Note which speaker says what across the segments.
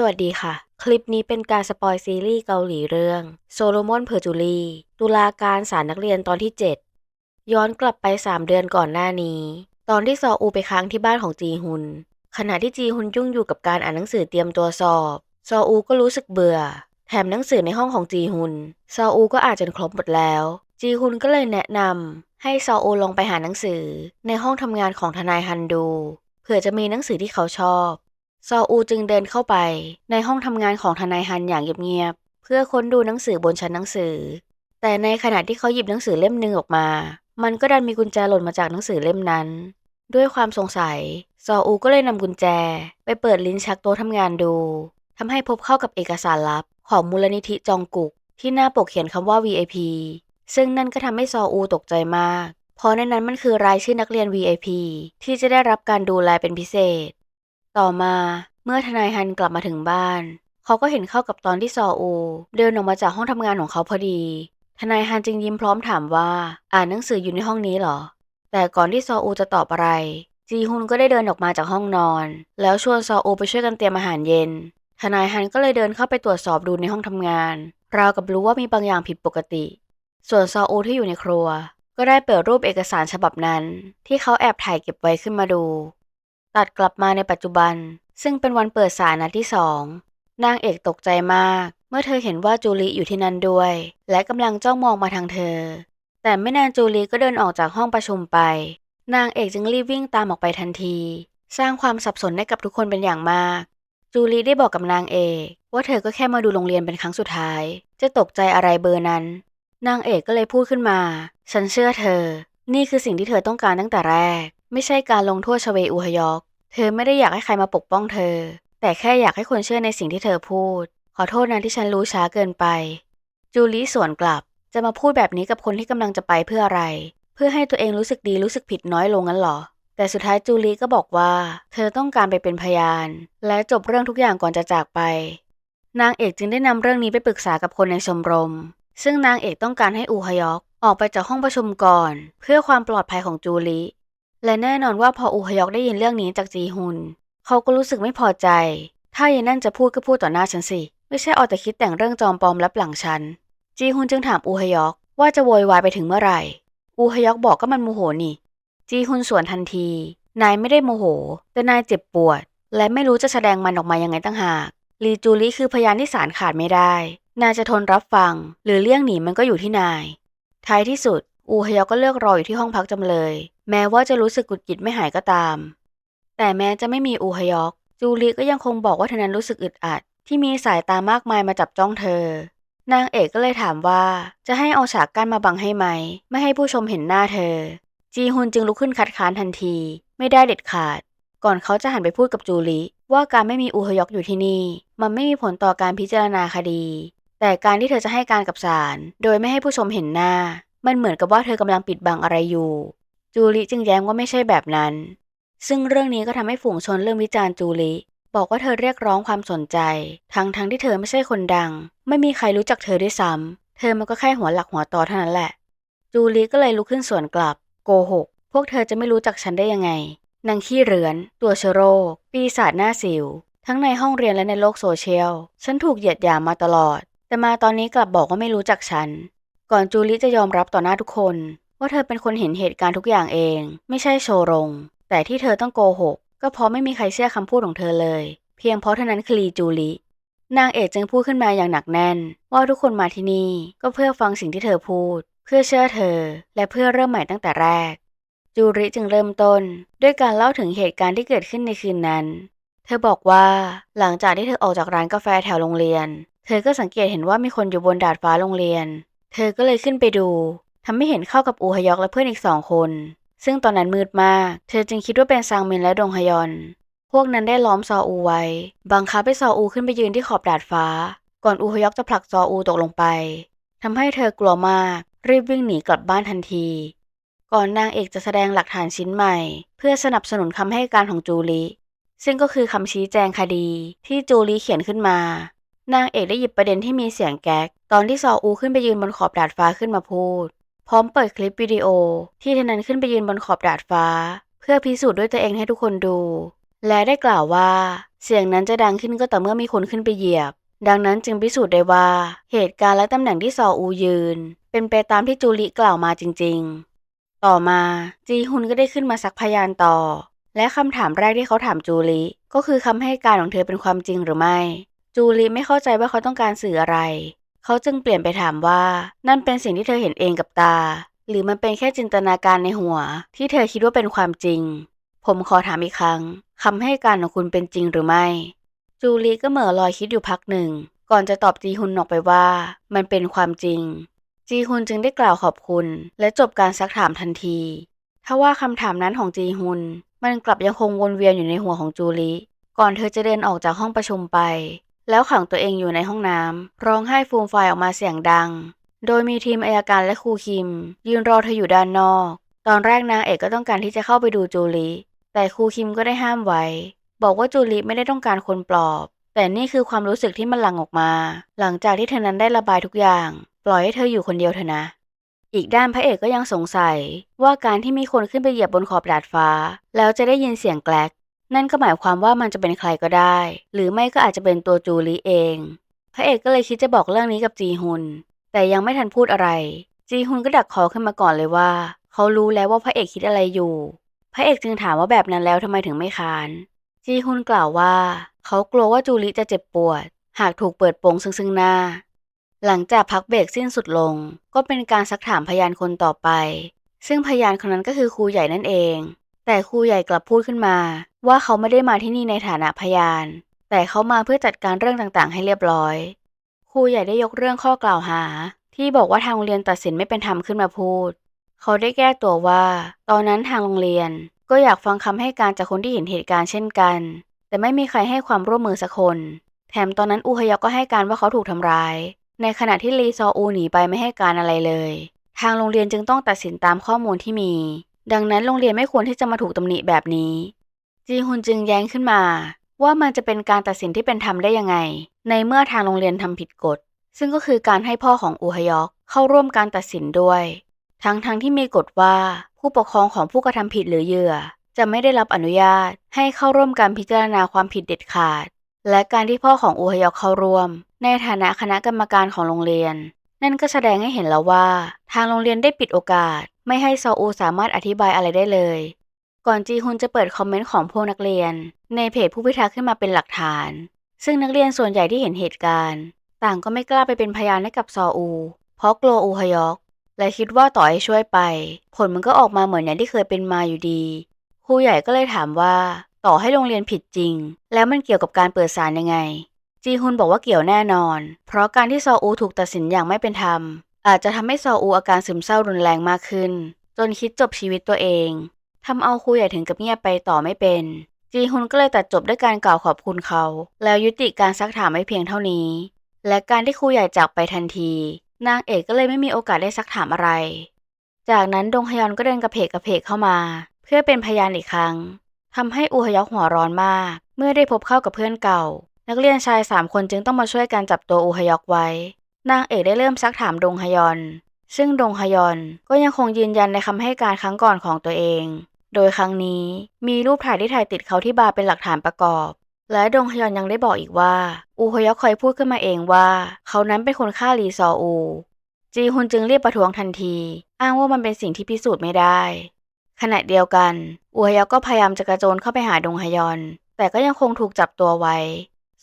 Speaker 1: สวัสดีค่ะ คลิปนี้เป็นการสปอยซีรีส์เกาหลีเรื่องโซโลมอนเพอร์จูรีตุลาการศาลนักเรียนตอนที่ 7 ย้อนกลับไป 3 เดือนก่อนหน้านี้ ตอนที่ซออูไปค้างที่บ้านของจีฮุน ขณะที่จีฮุนยุ่งอยู่กับการอ่านหนังสือเตรียมตัวสอบ ซออูก็รู้สึกเบื่อ แถมหนังสือในห้องของจีฮุน ซออูก็อ่านจนครบหมดแล้ว จีฮุนก็เลยแนะนำให้ซออูลงไปหาหนังสือ ในห้องทำงานของทนายฮันดูเผื่อจะมีหนังสือที่เขาชอบ ซออูจึงเดินเข้าไป ในห้องทำงานของทนายฮันอย่างเงียบๆเพื่อค้นดูหนังสือบนชั้นหนังสือ แต่ในขณะที่เขาหยิบหนังสือเล่มหนึ่งออกมา มันก็ดันมีกุญแจหล่นมาจากหนังสือเล่มนั้น ด้วยความสงสัย ซออูก็เลยนำกุญแจ ไปเปิดลิ้นชักโต๊ะทำงานดูทำให้พบเข้ากับเอกสารลับ ของมูลนิธิจองกุก ที่หน้าปกเขียนคำว่า VIP ซึ่งนั่นก็ทำให้ซออูตกใจมาก เพราะในนั้นมันคือรายชื่อนักเรียน VIP ที่จะได้รับการดูแลเป็นพิเศษ ต่อมาเมื่อทนายฮันกลับมาถึงบ้าน เขาก็เห็นเข้ากับตอนที่ซออู เดินออกมาจากห้องทำงานของเขาพอดี ทนายฮันจึงยิ้มพร้อมถามว่า อ่านหนังสืออยู่ในห้องนี้เหรอ แต่ก่อนที่ซออูจะตอบอะไร จีฮุนก็ได้เดินออกมาจากห้องนอน แล้วชวนซออูไปช่วยกันเตรียมอาหารเย็น ทนายฮันก็เลยเดินเข้าไปตรวจสอบดูในห้องทำงาน ราวกับรู้ว่ามีบางอย่างผิดปกติ ส่วนซออูที่อยู่ในครัว ก็ได้เปิดรูปเอกสารฉบับนั้น ที่เขาแอบถ่ายเก็บไว้ขึ้นมาดู ตัดกลับมาในปัจจุบัน ซึ่งเป็นวันเปิดศาลนัดที่สองนางเอกตกใจมาก เมื่อเธอเห็นว่าจูลีอยู่ที่นั่นด้วย และกำลังจ้องมองมาทางเธอ แต่ไม่นานจูลีก็เดินออกจากห้องประชุมไป นางเอกจึงรีบวิ่งตามออกไปทันที สร้างความสับสนให้กับทุกคนเป็นอย่างมาก จูลีได้บอกกับนางเอกว่าเธอก็แค่มาดูโรงเรียนเป็นครั้งสุดท้าย จะตกใจอะไรเบอร์นั้น นางเอกก็เลยพูดขึ้นมา ฉันเชื่อเธอ นี่คือสิ่งที่เธอต้องการตั้งแต่แรก ไม่ใช่การลงโทษชเวอูฮยอก เธอไม่ได้อยากให้ใครมาปกป้องเธอ แต่แค่อยากให้คนเชื่อในสิ่งที่เธอพูด ขอโทษนะที่ฉันรู้ช้าเกินไป จูลี่สวนกลับ จะมาพูดแบบนี้กับคนที่กำลังจะไปเพื่ออะไร เพื่อให้ตัวเองรู้สึกดีรู้สึกผิดน้อยลงงั้นหรอ แต่สุดท้ายจูลี่ก็บอกว่า เธอต้องการไปเป็นพยาน และจบเรื่องทุกอย่างก่อนจะจากไป นางเอกจึงได้นำเรื่องนี้ไปปรึกษากับคนในชมรม ซึ่งนางเอกต้องการให้อูฮยอกออกไปจากห้องประชุมก่อน เพื่อความปลอดภัยของจูลี่ และแน่นอนว่าพออูฮยอกได้ยินเรื่องนี้จากจีฮุน เขาก็รู้สึกไม่พอใจ ถ้าอย่างนั่นจะพูดก็พูดต่อหน้าฉันสิ ไม่ใช่เอาแต่คิดแต่งเรื่องจอมปลอมลับหลังฉัน จีฮุนจึงถามอูฮยอกว่าจะโวยวายไปถึงเมื่อไหร่ อูฮยอกบอกก็มันโมโหนี่ จีฮุนสวนทันที นายไม่ได้โมโห แต่นายเจ็บปวด และไม่รู้จะแสดงมันออกมายังไงตั้งหาก ลีจูลี่คือพยานที่ศาลขาดไม่ได้ นายจะทนรับฟัง หรือเลี่ยงหนีมันก็อยู่ที่นาย ท้ายที่สุด อูฮยอกก็เลือกรออยู่ที่ห้องพักจำเลย แม้ว่าจะรู้สึกกุดกิดไม่หายก็ตาม แต่แม้จะไม่มีอูฮยอก จูลีก็ยังคงบอกว่าเธอนั้นรู้สึกอึดอัด ที่มีสายตามากมายมาจับจ้องเธอ นางเอกก็เลยถามว่า จะให้เอาฉากกั้นมาบังให้ไหม ไม่ให้ผู้ชมเห็นหน้าเธอ จีฮุนจึงลุกขึ้นคัดค้านทันที ไม่ได้เด็ดขาด ก่อนเขาจะหันไปพูดกับจูลีว่าการไม่มีอูฮยอกอยู่ที่นี่ มันไม่มีผลต่อการพิจารณาคดี แต่การที่เธอจะให้การกับศาลโดยไม่ให้ผู้ชมเห็นหน้า มันเหมือนกับว่าเธอกำลังปิดบังอะไรอยู่ จูลีจึงแย้มว่าไม่ใช่แบบนั้น ซึ่งเรื่องนี้ก็ทำให้ฝูงชนเริ่มวิจารณ์จูลีบอกว่าเธอเรียกร้องความสนใจ ทั้งทั้งที่เธอไม่ใช่คนดัง ไม่มีใครรู้จักเธอด้วยซ้ำ เธอมันก็แค่หัวหลักหัวต่อเท่านั้นแหละ จูลีก็เลยลุกขึ้นสวนกลับ โกหก พวกเธอจะไม่รู้จักฉันได้ยังไง นางขี้เรือน ตัวเชโรค ปีศาจหน้าสิว ทั้งในห้องเรียนและในโลกโซเชียล ฉันถูกเหยียดหยามมาตลอด แต่มาตอนนี้กลับบอกว่าไม่รู้จักฉัน ก่อนจูลีจะยอมรับต่อหน้าทุกคน ว่าเธอเป็นคนเห็นเหตุการณ์ทุกอย่างเอง ไม่ใช่โชรง แต่ที่เธอต้องโกหก ก็เพราะไม่มีใครเชื่อคำพูดของเธอเลย เพียงเพราะเท่านั้นคือลีจูลีนางเอกจึงพูดขึ้นมาอย่างหนักแน่น ว่าทุกคนมาที่นี่ก็เพื่อฟังสิ่งที่เธอพูด เพื่อเชื่อเธอ และเพื่อเริ่มใหม่ตั้งแต่แรก จูริจึงเริ่มต้น ด้วยการเล่าถึงเหตุการณ์ที่เกิดขึ้นในคืนนั้น เธอบอกว่าหลังจากที่เธอออกจากร้านกาแฟแถวโรงเรียน เธอก็สังเกตเห็นว่ามีคนอยู่บนดาดฟ้าโรงเรียน เธอก็เลยขึ้นไปดูทำให้เห็นเข้ากับอูฮยอกและเพื่อนอีกสองคน ซึ่งตอนนั้นมืดมาก เธอจึงคิดว่าเป็นซางมินและดงฮยอน พวกนั้นได้ล้อมซออูไว้ บังคับให้ซออูขึ้นไปยืนที่ขอบดาดฟ้า ก่อนอูฮยอกจะผลักซออูตกลงไปทำให้เธอกลัวมาก รีบวิ่งหนีกลับบ้านทันที ก่อนนางเอกจะแสดงหลักฐานชิ้นใหม่ เพื่อสนับสนุนคำให้การของจูลีซึ่งก็คือคำชี้แจงคดีที่จูลีเขียนขึ้นมา นางเอกได้หยิบประเด็นที่มีเสียงแก๊ก ตอนที่ซออูขึ้นไปยืนบนขอบดาดฟ้าขึ้นมาพูด พร้อมเปิดคลิปวิดีโอ ที่เธอนั้นขึ้นไปยืนบนขอบดาดฟ้า เพื่อพิสูจน์ด้วยตัวเองให้ทุกคนดู และได้กล่าวว่า เสียงนั้นจะดังขึ้นก็ต่อเมื่อมีคนขึ้นไปเหยียบ ดังนั้นจึงพิสูจน์ได้ว่า เหตุการณ์และตำแหน่งที่ซออูยืน เป็นไปตามที่จูริกล่าวมาจริง ๆ ต่อมาจีฮุนก็ได้ขึ้นมาซักพยานต่อ และคำถามแรกที่เขาถามจูริก็คือคำให้การของเธอเป็นความจริงหรือไม่ จูริไม่เข้าใจว่าเขาต้องการสื่ออะไร เขาจึงเปลี่ยนไปถามว่า นั่นเป็นสิ่งที่เธอเห็นเองกับตา หรือมันเป็นแค่จินตนาการในหัว ที่เธอคิดว่าเป็นความจริง ผมขอถามอีกครั้งคำให้การของคุณเป็นจริงหรือไม่ จูลีก็เหม่อลอยคิดอยู่พักหนึ่ง ก่อนจะตอบจีฮุนออกไปว่า มันเป็นความจริง จีฮุนจึงได้กล่าวขอบคุณ และจบการซักถามทันทีทว่าคำถามนั้นของจีฮุน มันกลับยังคงวนเวียนอยู่ในหัวของจูลีก่อนเธอจะเดินออกจากห้องประชุมไป แล้วขังตัวเองอยู่ในห้องน้ำร้องไห้ฟูมไฟออกมาเสียงดัง โดยมีทีมอายการและครูคิม ยืนรอเธออยู่ด้านนอก ตอนแรกนางเอกก็ต้องการที่จะเข้าไปดูจูลีแต่ครูคิมก็ได้ห้ามไว้ บอกว่าจูลีไม่ได้ต้องการคนปลอบ แต่นี่คือความรู้สึกที่มันหลั่งออกมา หลังจากที่เธอนั้นได้ระบายทุกอย่าง ปล่อยให้เธออยู่คนเดียวเถอะนะ อีกด้านพระเอกก็ยังสงสัย ว่าการที่มีคนขึ้นไปเหยียบบนขอบดาดฟ้า แล้วจะได้ยินเสียงแกลก นั่นก็หมายความว่ามันจะเป็นใครก็ได้ หรือไม่ก็อาจจะเป็นตัวจูลีเอง พระเอกก็เลยคิดจะบอกเรื่องนี้กับจีฮุน แต่ยังไม่ทันพูดอะไร จีฮุนก็ดักคอขึ้นมาก่อนเลยว่า เขารู้แล้วว่าพระเอกคิดอะไรอยู่ พระเอกจึงถามว่าแบบนั้นแล้วทำไมถึงไม่ค้าน จีฮุนกล่าวว่า เขากลัวว่าจูลิจะเจ็บปวด หากถูกเปิดโปงซึ่งซึ่งหน้า หลังจากพักเบรกสิ้นสุดลง ก็เป็นการซักถามพยานคนต่อไป ซึ่งพยานคนนั้นก็คือครูใหญ่นั่นเอง แต่ครูใหญ่กลับพูดขึ้นมา ว่าเขาไม่ได้มาที่นี่ในฐานะพยาน แต่เขามาเพื่อจัดการเรื่องต่างๆ ให้เรียบร้อย ครูใหญ่ได้ยกเรื่องข้อกล่าวหา ที่บอกว่าทางโรงเรียนตัดสินไม่เป็นธรรมขึ้นมาพูด เขาได้แก้ตัวว่า ตอนนั้นทางโรงเรียนก็อยากฟังคำให้การจากคนที่เห็นเหตุการณ์เช่นกัน แต่ไม่มีใครให้ความร่วมมือสักคน แถมตอนนั้นอูฮยอกก็ให้การว่าเขาถูกทำร้าย ในขณะที่ลีซออูหนีไปไม่ให้การอะไรเลย ทางโรงเรียนจึงต้องตัดสินตามข้อมูลที่มี ดังนั้นโรงเรียนไม่ควรที่จะมาถูกตำหนิแบบนี้ จีฮุนจึงแย้งขึ้นมา ว่ามันจะเป็นการตัดสินที่เป็นธรรมได้ยังไง ในเมื่อทางโรงเรียนทำผิดกฎ ซึ่งก็คือการให้พ่อของอูฮยอกเข้าร่วมการตัดสินด้วย ทั้งๆทที่มีกฎว่าผู้ปกครองของผู้กระทำผิดหรือเหยื่อ จะไม่ได้รับอนุญาตให้เข้าร่วมการพิจารณาความผิดเด็ดขาด และการที่พ่อของอูฮยอกเข้าร่วม ในฐานะคณะกรรมการของโรงเรียน นั่นก็แสดงให้เห็นแล้วว่า ทางโรงเรียนได้ปิดโอกาส ไม่ให้ซออูสามารถอธิบายอะไรได้เลย ก่อนจีฮุนจะเปิดคอมเมนต์ของพวกนักเรียน ในเพจผู้พิทักษ์ขึ้นมาเป็นหลักฐาน ซึ่งนักเรียนส่วนใหญ่ที่เห็นเหตุการณ์ ต่างก็ไม่กล้าไปเป็นพยานให้กับซออู เพราะกลัวอูฮยอก และคิดว่าต่อให้ช่วยไป ผลมันก็ออกมาเหมือนอย่างที่เคยเป็นมาอยู่ดีครูใหญ่ก็เลยถามว่า ต่อให้โรงเรียนผิดจริง แล้วมันเกี่ยวกับการเปิดศาลยังไง จีฮุนบอกว่าเกี่ยวแน่นอน เพราะการที่ซออูถูกตัดสินอย่างไม่เป็นธรรมอาจจะทำให้ซออูอาการซึมเศร้ารุนแรงมากขึ้น จนคิดจบชีวิตตัวเอง ทำเอาครูใหญ่ถึงกับเงียบไปต่อไม่เป็นจีฮุนก็เลยตัดจบด้วยการกล่าวขอบคุณเขา แล้วยุติการซักถามไว้เพียงเท่านี้ และการที่ครูใหญ่จากไปทันที นางเอกก็เลยไม่มีโอกาสได้ซักถามอะไร จากนั้นดงฮยอนก็เดินกระเพกกระเพกเข้ามา เพื่อเป็นพยานอีกครั้งทำให้อูฮยอกหัวร้อนมาก เมื่อได้พบเข้ากับเพื่อนเก่า นักเรียนชายสามคนจึงต้องมาช่วยกันจับตัวอูฮยอกไว้ นางเอกได้เริ่มซักถามดงฮยอน ซึ่งดงฮยอนก็ยังคงยืนยันในคำให้การครั้งก่อนของตัวเอง โดยครั้งนี้มีรูปถ่ายที่ถ่ายติดเขาที่บาร์เป็นหลักฐานประกอบ และดงฮยอนยังได้บอกอีกว่า อูฮยอกเคยพูดขึ้นมาเองว่า เขานั้นเป็นคนฆ่าลีซออู จีฮุนจึงเรีบประท้วงทันที อ้างว่ามันเป็นสิ่งที่พิสูจน์ไม่ได้ ขณะเดียวกัน อูฮยอกก็พยายามจะกระโจนเข้าไปหาดงฮยอน แต่ก็ยังคงถูกจับตัวไว้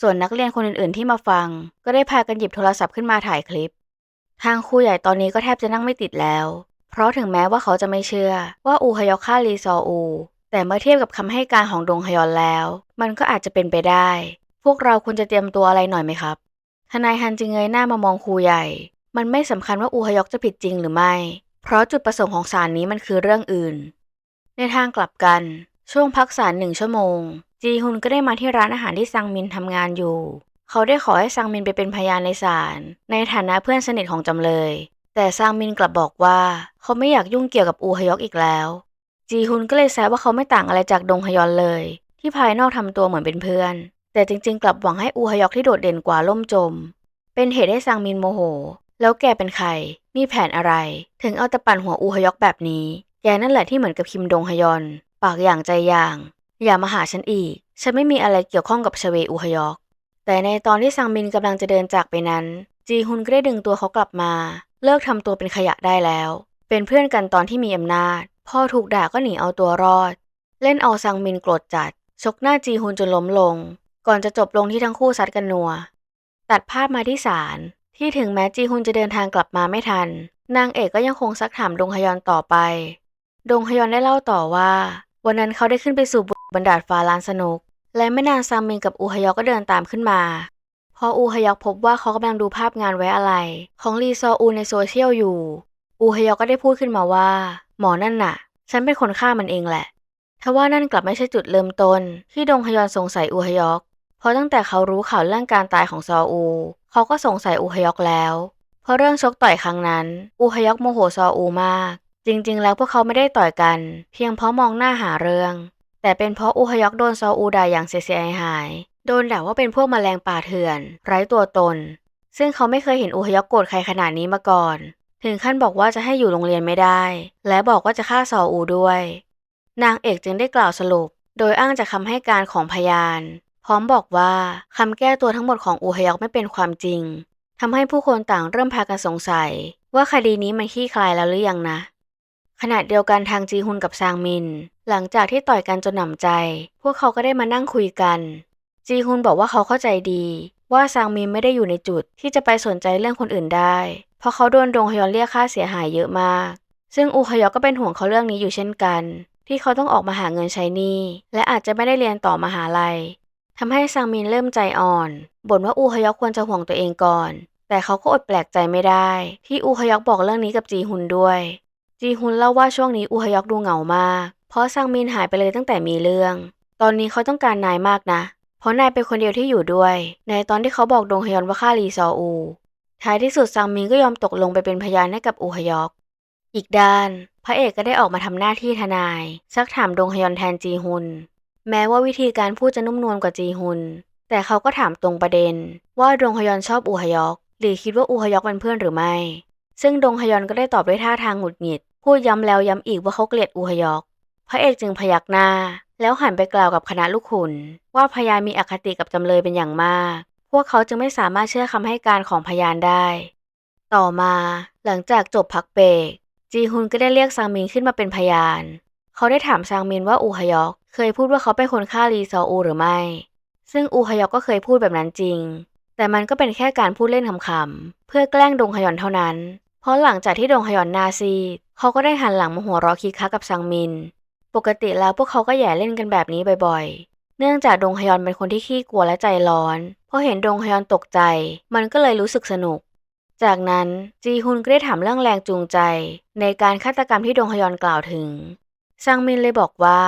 Speaker 1: ส่วนนักเรียนคนอื่นๆ ที่มาฟัง ก็ได้พากันหยิบโทรศัพท์ขึ้นมาถ่ายคลิป ทางครูใหญ่ตอนนี้ก็แทบจะนั่งไม่ติดแล้ว เพราะถึงแม้ว่าเขาจะไม่เชื่อว่าอูฮยอกฆ่าลีซออู แต่เมื่อเทียบกับคำให้การของดงฮยอนแล้ว มันก็อาจจะเป็นไปได้ พวกเราควรจะเตรียมตัวอะไรหน่อยไหมครับทนายฮันจึงเงยหน้ามามองครูใหญ่ มันไม่สำคัญว่าอูฮยอกจะผิดจริงหรือไม่ เพราะจุดประสงค์ของศาลนี้มันคือเรื่องอื่น ในทางกลับกัน ช่วงพักศาลหนึ่งชั่วโมง จีฮุนก็ได้มาที่ร้านอาหารที่ซังมินทำงานอยู่ เขาได้ขอให้ซังมินไปเป็นพยานในศาลในฐานะเพื่อนสนิทของจำเลย แต่ซังมินกลับบอกว่า เขาไม่อยากยุ่งเกี่ยวกับอูฮยอกอีกแล้ว จีฮุนก็เลยแซวว่าเขาไม่ต่างอะไรจากดงฮยอนเลย ที่ภายนอกทำตัวเหมือนเป็นเพื่อน แต่จริง ๆ กลับหวังให้อูฮยอกที่โดดเด่นกว่าล่มจม เป็นเหตุให้ซังมินโมโห แล้วแกเป็นใคร มีแผนอะไร ถึงเอาต่ปั่นหัวอูฮยอกแบบนี้ แกนั่นแหละที่เหมือนกับคิมดงฮยอน ปากอย่างใจอย่าง อย่ามาหาฉันอีก ฉันไม่มีอะไรเกี่ยวข้องกับชเวอูฮยอก แต่ในตอนที่ซังมินกำลังจะเดินจากไปนั้น จีฮุนก็ได้ดึงตัวเขากลับมา เลิกทำตัวเป็นขยะได้แล้ว เป็นเพื่อนกันตอนที่มีอำนาจ พ่อถูกด่าก็หนีเอาตัวรอด เล่นเอาซังมินโกรธจัด ชกหน้าจีฮุนจนล้มลง ก่อนจะจบลงที่ทั้งคู่ซัดกันนัว ตัดภาพมาที่ศาลที่ถึงแม้จีฮุนจะเดินทางกลับมาไม่ทัน นางเอกก็ยังคงซักถามดงฮยอนต่อไป ดงฮยอนได้เล่าต่อว่า วันนั้นเขาได้ขึ้นไปสู่บนดาดฟ้าลานสนุก และไม่นานซังมินกับอูฮยอกก็เดินตามขึ้นมา พออูฮยอกพบว่าเขากำลังดูภาพงานไว้อะไร ของลีซออูในโซเชียลอยู่ อูฮยอกก็ได้พูดขึ้นมาว่า หมอนั่นน่ะ ฉันเป็นคนฆ่ามันเองแหละทว่านั่นกลับไม่ใช่จุดเริ่มต้น ที่ดงฮยอนสงสัยอูฮยอก เพราะตั้งแต่เขารู้ข่าวเรื่องการตายของซออู เขาก็สงสัยอูฮยอกแล้ว เพราะเรื่องชกต่อยครั้งนั้น อูฮยอกโมโหซออูมาก จริง ๆ แล้วพวกเขาไม่ได้ต่อยกัน เพียงเพราะมองหน้าหาเรื่อง แต่เป็นเพราะอูฮยอกโดนซออูด่าอย่างเสียหาย โดนด่าว่าเป็นพวกแมลงป่าเถื่อน ไร้ตัวตน ซึ่งเขาไม่เคยเห็นอูฮยอกโกรธใครขนาดนี้มาก่อน ถึงขั้นบอกว่าจะให้อยู่โรงเรียนไม่ได้ และบอกว่าจะฆ่าซออูด้วย นางเอกจึงได้กล่าวสรุป โดยอ้างจากคำให้การของพยาน พร้อมบอกว่าคำแก้ตัวทั้งหมดของอูฮยอกไม่เป็นความจริงทำให้ผู้คนต่างเริ่มพากันสงสัย ว่าคดีนี้มันคลี่คลายแล้วหรือยังนะขณะเดียวกันทางจีฮุนกับซางมิน หลังจากที่ต่อยกันจนหนำใจ พวกเขาก็ได้มานั่งคุยกัน จีฮุนบอกว่าเขาเข้าใจดี ว่าซางมินไม่ได้อยู่ในจุดที่จะไปสนใจเรื่องคนอื่นได้ เพราะเขาโดนดงฮยอนเรียกค่าเสียหายเยอะมาก ซึ่งอูฮยอกก็เป็นห่วงเขาเรื่องนี้อยู่เช่นกัน ที่เขาต้องออกมาหาเงินใช้หนี้และอาจจะไม่ได้เรียนต่อมหาลัยทำให้ซางมินเริ่มใจอ่อนบ่นว่าอูฮยอกควรจะห่วงตัวเองก่อน แต่เขาก็อดแปลกใจไม่ได้ ที่อูฮยอกบอกเรื่องนี้กับจีฮุนด้วยจีฮุนเล่าว่าช่วงนี้อูฮยอกดูเหงามาก เพราะซางมินหายไปเลยตั้งแต่มีเรื่อง ตอนนี้เขาต้องการนายมากนะ เพราะนายเป็นคนเดียวที่อยู่ด้วย ในตอนที่เขาบอกดงฮยอนว่าฆ่าลีซออู ท้ายที่สุดซางมินก็ยอมตกลงไปเป็นพยานให้กับอูฮยอก อีกด้าน พระเอกก็ได้ออกมาทำหน้าที่ทนาย ซักถามดงฮยอนแทนจีฮุน แม้ว่าวิธีการพูดจะนุ่มนวลกว่าจีฮุน แต่เขาก็ถามตรงประเด็น ว่าดงฮยอนชอบอูฮยอก หรือคิดว่าอูฮยอกเป็นเพื่อนหรือไม่ ซึ่งดงฮยอนก็ได้ตอบด้วยท่าทางหงุดหงิด พูดย้ำแล้วย้ำอีกว่าเขาเกลียดอูฮยอก พระเอกจึงพยักหน้า แล้วหันไปกล่าวกับคณะลูกขุน ว่าพยานมีอคติกับจำเลยเป็นอย่างมาก พวกเขาจึงไม่สามารถเชื่อคำให้การของพยานได้ ต่อมาหลังจากจบพักเบรกจีฮุนก็ได้เรียกซางมินขึ้นมาเป็นพยาน เขาได้ถามซางมินว่าอูฮยอก เคยพูดว่าเขาเป็นคนฆ่าลีซออูหรือไม่ ซึ่งอูฮยอกก็เคยพูดแบบนั้นจริง แต่มันก็เป็นแค่การพูดเล่นขำๆเพื่อแกล้งดงฮยอนเท่านั้น เพราะหลังจากที่ดงฮยอนนาซี เขาก็ได้หันหลังมาหัวเราะคิกคักกับซางมิน ปกติแล้วพวกเขาก็แย่เล่นกันแบบนี้บ่อยๆ เนื่องจากดงฮยอนเป็นคนที่ขี้กลัวและใจร้อน พอเห็นดงฮยอนตกใจ มันก็เลยรู้สึกสนุก จากนั้นจีฮุนก็ได้ถามเรื่องแรงจูงใจ ในการฆาตกรรมที่ดงฮยอนกล่าวถึง ซังมินเลยบอกว่า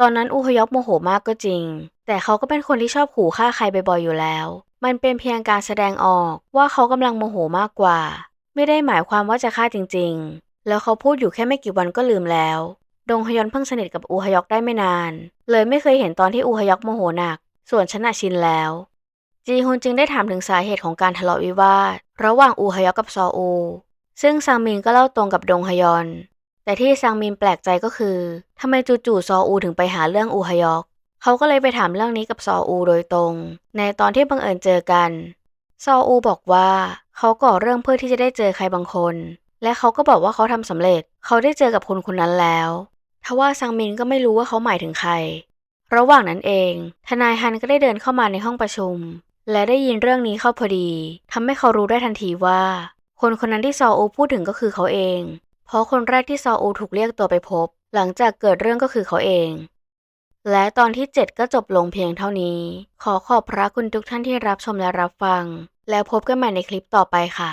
Speaker 1: ตอนนั้นอูฮยอกโมโหมากก็จริง แต่เขาก็เป็นคนที่ชอบขู่ฆ่าใครบ่อยๆอยู่แล้ว มันเป็นเพียงการแสดงออกว่าเขากำลังโมโหมากกว่า ไม่ได้หมายความว่าจะฆ่าจริง ๆ แล้วเขาพูดอยู่แค่ไม่กี่วันก็ลืมแล้ว ดงฮยอนเพิ่งสนิทกับอูฮยอกได้ไม่นาน เลยไม่เคยเห็นตอนที่อูฮยอกโมโหหนัก ส่วนฉันะชินแล้ว จีฮุนจึงได้ถามถึงสาเหตุของการทะเลาะวิวาท ระหว่างอูฮยอกกับซออู ซึ่งซางมินก็เล่าตรงกับดงฮยอน แต่ที่ซางมินแปลกใจก็คือทำไมจู่ๆซออูถึงไปหาเรื่องอูฮยอกเขาก็เลยไปถามเรื่องนี้กับซออูโดยตรง ในตอนที่บังเอิญเจอกัน ซออูบอกว่าเขาก่อเรื่องเพื่อที่จะได้เจอใครบางคน และเขาก็บอกว่าเขาทำสำเร็จ เขาได้เจอกับคนคนนั้นแล้ว ทว่าซังมินก็ไม่รู้ว่าเขาหมายถึงใคร ระหว่างนั้นเอง ทนายฮันก็ได้เดินเข้ามาในห้องประชุม และได้ยินเรื่องนี้เข้าพอดีทำให้เขารู้ได้ทันทีว่า คนคนนั้นที่ซออูพูดถึงก็คือเขาเอง เพราะคนแรกที่ซออูถูกเรียกตัวไปพบ หลังจากเกิดเรื่องก็คือเขาเอง และตอนที่ 7 ก็จบลงเพียงเท่านี้ ขอขอบพระคุณทุกท่านที่รับชมและรับฟัง แล้วพบกันใหม่ในคลิปต่อไปค่ะ